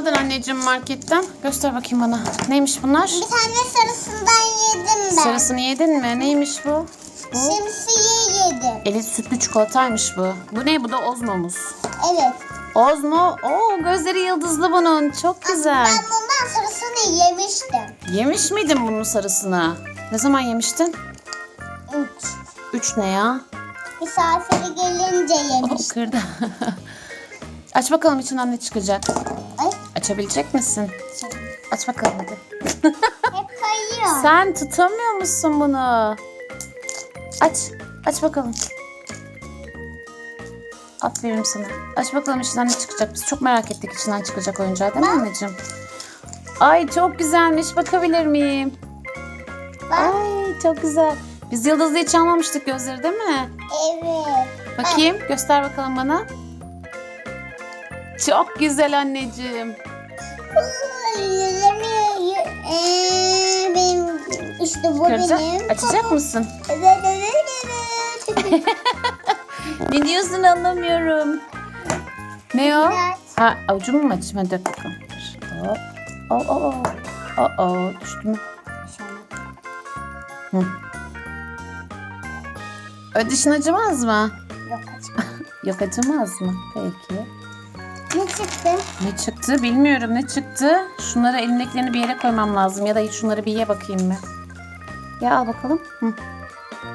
Aldın anneciğim marketten. Göster bakayım bana. Neymiş bunlar? Bir tane sarısından yedim ben. Sarısını yedin mi? Neymiş bu? Bu Şemsiye yedim. Elit sütlü çikolataymış bu. Bu ne? Bu da Ozmo'muz. Evet. Ozmo. Oo gözleri yıldızlı bunun. Çok güzel. Ben bundan sarısını yemiştim. Yemiş miydin bunun sarısını? Ne zaman yemiştin? Üç. Üç ne ya? Misafiri gelince Oh, yemiştim. kırdı. Aç bakalım içinden ne çıkacak. Ay. Açabilecek misin? Aç bakalım hadi. Hep kayıyor. Sen tutamıyor musun bunu? Aç. Aç bakalım. Aferin sana. Aç bakalım içinden ne çıkacak. Biz çok merak ettik içinden çıkacak oyuncağı değil mi anneciğim? Ay çok güzelmiş. Bakabilir miyim? Bak. Ay çok güzel. Biz yıldızlı hiç almamıştık gözleri değil mi? Evet. Bakayım. Göster bakalım bana. Çok güzel anneciğim. Benim işte bu Kıracak. benim. Açacak mısın? Evet, evet, evet. Ne diyorsun anlamıyorum. Ne o? Biraz. Ha avucumu mu açayım? Hadi bakalım. Hop. Oh, oh, oh. Oh, oh. Düştü mü? Hı. Ö dişin acımaz mı? Yok açma. Yok acımaz mı? Peki. Ne çıktı? Ne çıktı bilmiyorum ne çıktı. Şunları elindekilerini bir yere koymam lazım. Ya da hiç şunları bir ye bakayım mı? Ya al bakalım. Hı.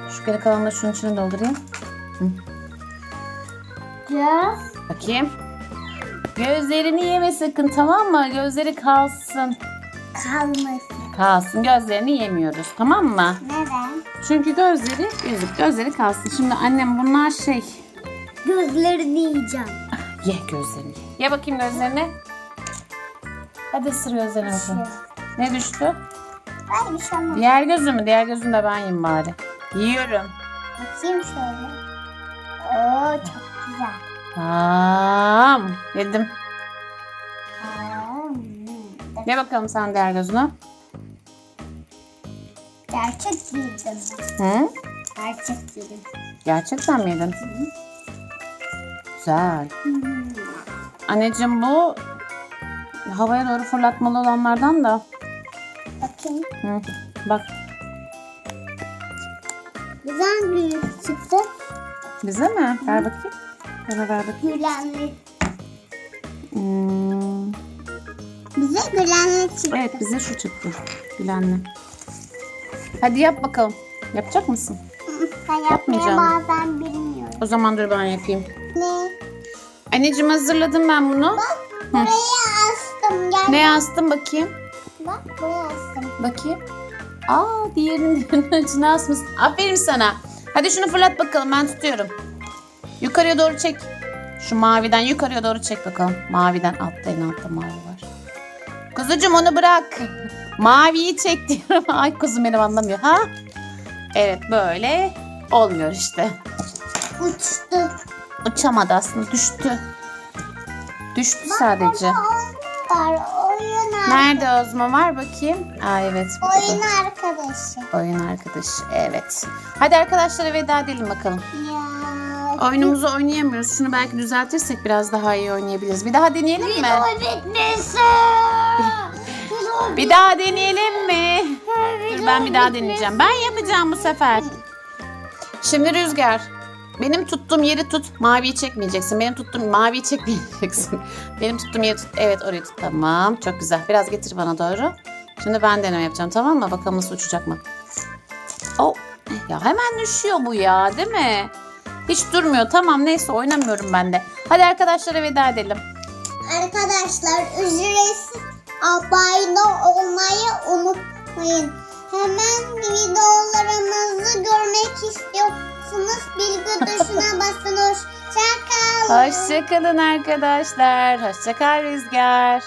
Şu geri kalanları şunun içine doldurayım. Göz. Bakayım. Gözlerini yeme sakın tamam mı? Gözleri kalsın. Kalmasın. Kalsın. Gözlerini yemiyoruz tamam mı? Neden? Çünkü gözleri yüzük. Gözleri kalsın. Şimdi annem bunlar şey. Gözlerini yiyeceğim. Ye gözlerini. ye. Bakayım gözlerini. Hadi ısır gözlerine bakalım. Ne düştü? Ay bir şey olmaz. Diğer gözü mü? Diğer gözünü de ben yiyeyim bari. Yiyorum. Bakayım şöyle. Oo çok güzel. Tamam. Yedim. Aa, hmm. Ye bakalım sen diğer gözünü. Gerçek yedim. Hı? Gerçek yedim. Gerçekten mi yedin? Güzel. Anneciğim bu havaya doğru fırlatmalı olanlardan da. Bakayım. Hı. Bak Güzel bir çıktı. bize mi? Ver bakayım. Bana ver bakayım. Gülenli. Hmm. Bize gülenli çıktı. Evet bize şu çıktı. Bilenle. Hadi yap bakalım. Yapacak mısın? Ben yapmaya Yapmayacağım. bazen bilmiyorum. O zaman dur ben yapayım. Ne? Anneciğim hazırladım ben bunu. Buraya astım. Gel. Ne astım bakayım? Bak buraya astım. Bakayım. Aa diğerinin diğerinin içine asmışsın. Aferin sana. Hadi şunu fırlat bakalım ben tutuyorum. Yukarıya doğru çek. Şu maviden yukarıya doğru çek bakalım. Maviden altta en altta mavi var. Kuzucuğum onu bırak. Maviyi çek diyorum. Ay kuzum benim anlamıyor. Ha? Evet böyle olmuyor işte. Uçtu. Uçamadı aslında düştü. Düştü sadece. Var oyun ar- Nerede Ozma var bakayım. Aa evet. burada. oyun arkadaşı. Oyun arkadaşı evet. Hadi arkadaşlara veda edelim bakalım. Ya. Oyunumuzu oynayamıyoruz. Şunu belki düzeltirsek biraz daha iyi oynayabiliriz. Bir daha deneyelim mi? Video bitmesin. Bir daha deneyelim mi? Dur ben bir daha deneyeceğim. Ben yapacağım bu sefer. Şimdi Rüzgar. Benim tuttuğum yeri tut. Maviyi çekmeyeceksin. Benim tuttuğum maviyi çekmeyeceksin. Benim tuttuğum yeri tut. Evet orayı tut. Tamam. Çok güzel. Biraz getir bana doğru. Şimdi ben deneme yapacağım tamam mı? Bakalım nasıl uçacak mı? Oh. Ya hemen düşüyor bu ya değil mi? Hiç durmuyor. Tamam neyse oynamıyorum ben de. Hadi arkadaşlara veda edelim. Arkadaşlar ücretsiz abone olmayı unutmayın. Hemen videolarımızı görmek istiyorsanız bilgi tuşuna basın. Hoşçakalın. Hoşçakalın arkadaşlar. Hoşçakal Rüzgar.